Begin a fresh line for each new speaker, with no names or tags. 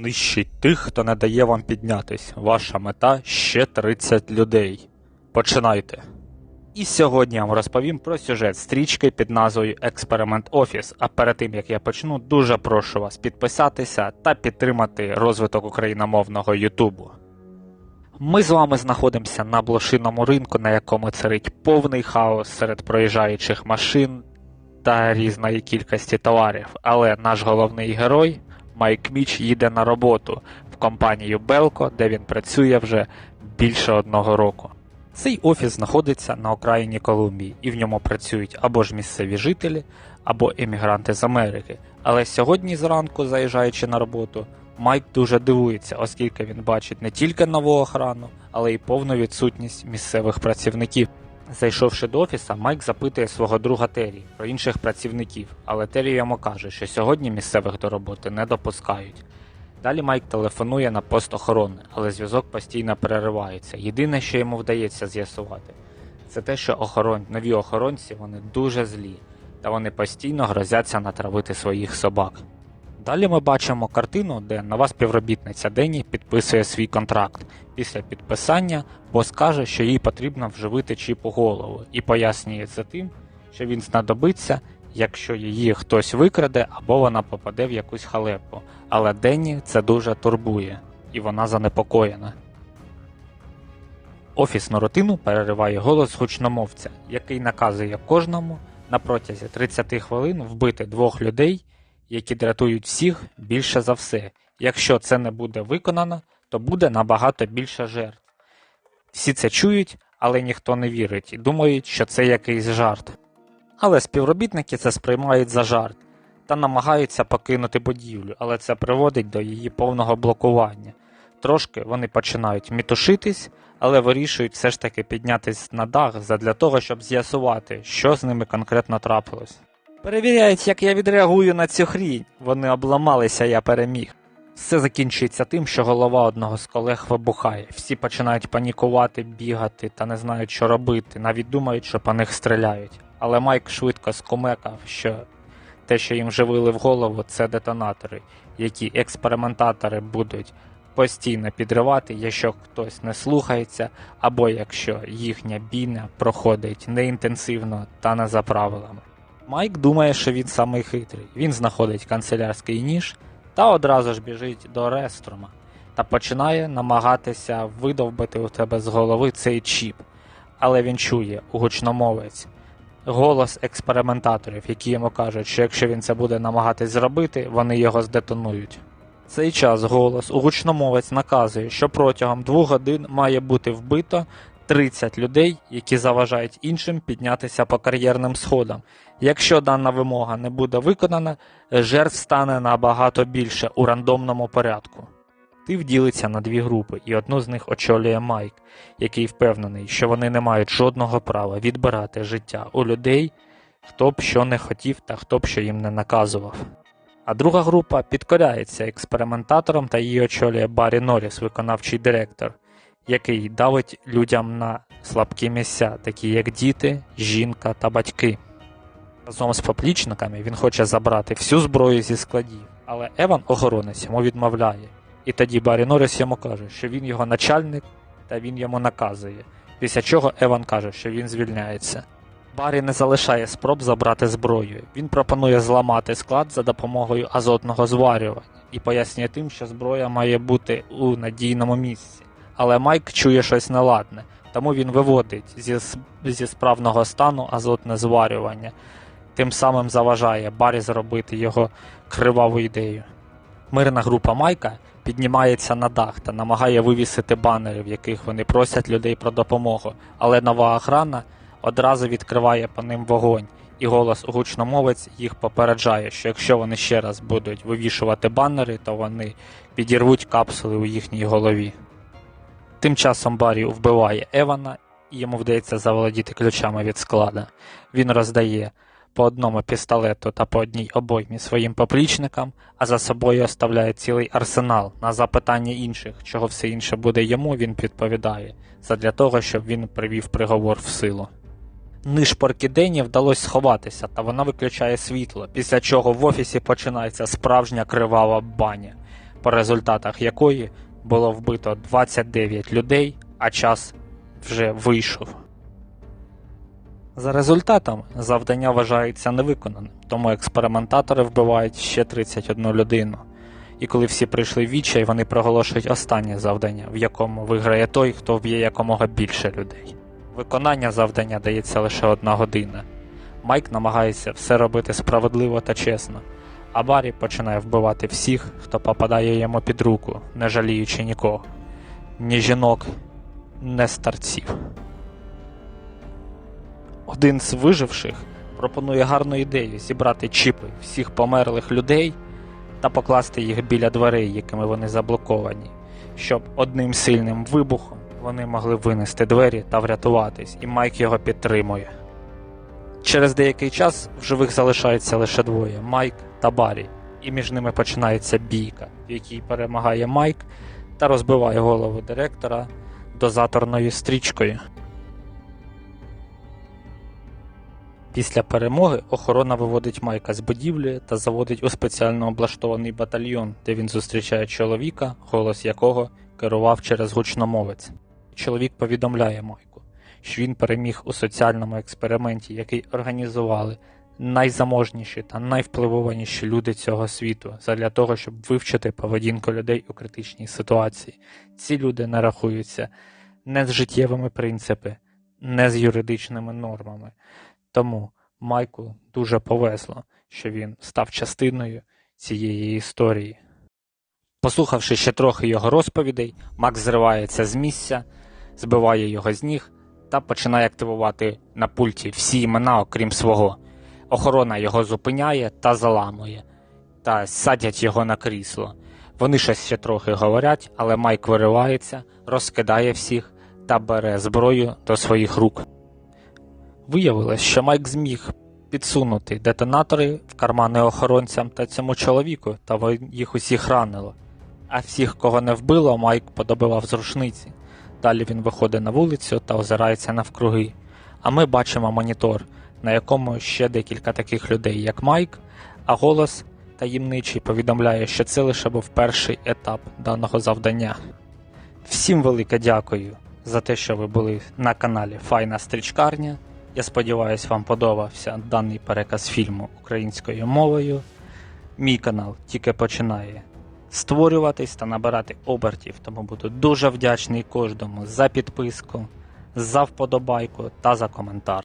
Нищить тих, хто не дає вам піднятись. Ваша мета ще 30 людей. Починайте. І сьогодні я вам розповім про сюжет стрічки під назвою Експеримент Офіс. А перед тим як я почну, дуже прошу вас підписатися та підтримати розвиток україномовного Ютубу. Ми з вами знаходимося на блошиному ринку, на якому царить повний хаос серед проїжджаючих машин та різної кількості товарів. Але наш головний герой Майк Міч їде на роботу в компанію Белко, де він працює вже більше одного року. Цей офіс знаходиться на окраїні Колумбії, і в ньому працюють або ж місцеві жителі, або емігранти з Америки. Але сьогодні зранку, заїжджаючи на роботу, Майк дуже дивується, оскільки він бачить не тільки нову охрану, але й повну відсутність місцевих працівників. Зайшовши до офіса, Майк запитує свого друга Террі про інших працівників, але Террі йому каже, що сьогодні місцевих до роботи не допускають. Далі Майк телефонує на пост охорони, але зв'язок постійно переривається. Єдине, що йому вдається з'ясувати, це те, що охорон... нові охоронці вони дуже злі, та вони постійно грозяться натравити своїх собак. Далі ми бачимо картину, де нова співробітниця Дені підписує свій контракт. Після підписання бос каже, що їй потрібно вживити чіп у голову, і пояснює це тим, що він знадобиться, якщо її хтось викраде або вона попаде в якусь халепу. Але Денні це дуже турбує, і вона занепокоєна. Офісну рутину перериває голос гучномовця, який наказує кожному на протязі 30 хвилин вбити двох людей, які дратують всіх більше за все. Якщо це не буде виконано, то буде набагато більше жертв. Всі це чують, але ніхто не вірить і думають, що це якийсь жарт. Але співробітники це сприймають за жарт та намагаються покинути будівлю, але це приводить до її повного блокування. Трошки вони починають мітушитись, але вирішують все ж таки піднятись на дах задля того, щоб з'ясувати, що з ними конкретно трапилось. Перевіряють, як я відреагую на цю хрінь. Вони обламалися, я переміг. Все закінчується тим, що голова одного з колег вибухає. Всі починають панікувати, бігати та не знають, що робити, навіть думають, що по них стріляють. Але Майк швидко скумекав, що те, що їм живили в голову, це детонатори, які експериментатори будуть постійно підривати, якщо хтось не слухається, або якщо їхня бійня проходить неінтенсивно та не за правилами. Майк думає, що він самий хитрий. Він знаходить канцелярський ніж та одразу ж біжить до рестрома та починає намагатися видовбити у тебе з голови цей чіп. Але він чує гучномовець голос експериментаторів, які йому кажуть, що якщо він це буде намагатись зробити, вони його здетонують. Цей час голос у гучномовець наказує, що протягом двох годин має бути вбито 30 людей, які заважають іншим піднятися по кар'єрним сходам. Якщо дана вимога не буде виконана, жертв стане набагато більше у рандомному порядку. Тив ділиться на дві групи, і одну з них очолює Майк, який впевнений, що вони не мають жодного права відбирати життя у людей, хто б що не хотів та хто б що їм не наказував. А друга група підкоряється експериментаторам та її очолює Баррі Норріс, виконавчий директор, який давить людям на слабкі місця, такі як діти, жінка та батьки. Разом з поплічниками він хоче забрати всю зброю зі складів, але Еван охоронець йому відмовляє. І тоді Баррі Норріс йому каже, що він його начальник та він йому наказує. Після чого Еван каже, що він звільняється. Баррі не залишає спроб забрати зброю. Він пропонує зламати склад за допомогою азотного зварювання і пояснює тим, що зброя має бути у надійному місці. Але Майк чує щось неладне, тому він виводить зі, зі справного стану азотне зварювання, тим самим заважає Баррі зробити його криваву ідею. Мирна група Майка піднімається на дах та намагає вивісити банери, в яких вони просять людей про допомогу, але нова охрана одразу відкриває по ним вогонь, і голос гучномовець їх попереджає, що якщо вони ще раз будуть вивішувати банери, то вони підірвуть капсули у їхній голові. Тим часом Баррі вбиває Евана, і йому вдається заволодіти ключами від склада. Він роздає по одному пістолету та по одній обоймі своїм поплічникам, а за собою оставляє цілий арсенал. На запитання інших, чого все інше буде йому, він відповідає задля того, щоб він привів приговор в силу. Нишпорки Дені вдалося сховатися, та вона виключає світло, після чого в офісі починається справжня кривава баня. по результатах якої було вбито 29 людей, а час вже вийшов. За результатом завдання вважається невиконаним, тому експериментатори вбивають ще 31 людину. І коли всі прийшли в відчай, вони проголошують останнє завдання, в якому виграє той, хто вб'є якомога більше людей. Виконання завдання дається лише одна година. Майк намагається все робити справедливо та чесно, а Баррі починає вбивати всіх, хто попадає йому під руку, не жаліючи нікого. Ні жінок, ні старців. Один з виживших пропонує гарну ідею зібрати чіпи всіх померлих людей та покласти їх біля дверей, якими вони заблоковані, щоб одним сильним вибухом вони могли винести двері та врятуватись, і Майк його підтримує. Через деякий час в живих залишається лише двоє Майк та Баррі, і між ними починається бійка, в якій перемагає Майк та розбиває голову директора дозаторною стрічкою. Після перемоги охорона виводить Майка з будівлі та заводить у спеціально облаштований батальйон, де він зустрічає чоловіка, голос якого керував через гучномовець. Чоловік повідомляє Майку, що він переміг у соціальному експерименті, який організували найзаможніші та найвпливованіші люди цього світу, задля того, щоб вивчити поведінку людей у критичній ситуації. Ці люди не рахуються не з життєвими принципами, не з юридичними нормами. Тому Майку дуже повезло, що він став частиною цієї історії. Послухавши ще трохи його розповідей, Макс зривається з місця, збиває його з ніг та починає активувати на пульті всі імена, окрім свого. Охорона його зупиняє та заламує, та садять його на крісло. Вони щось ще трохи говорять, але Майк виривається, розкидає всіх та бере зброю до своїх рук. Виявилось, що Майк зміг підсунути детонатори в кармани охоронцям та цьому чоловіку, та їх усіх ранило. А всіх, кого не вбило, Майк подобивав з рушниці. Далі він виходить на вулицю та озирається навкруги. А ми бачимо монітор, на якому ще декілька таких людей, як Майк, а голос таємничий повідомляє, що це лише був перший етап даного завдання. Всім велике дякую за те, що ви були на каналі Файна Стрічкарня. Я сподіваюся, вам подобався даний переказ фільму українською мовою. Мій канал тільки починає створюватись та набирати обертів, тому буду дуже вдячний кожному за підписку, за вподобайку та за коментар.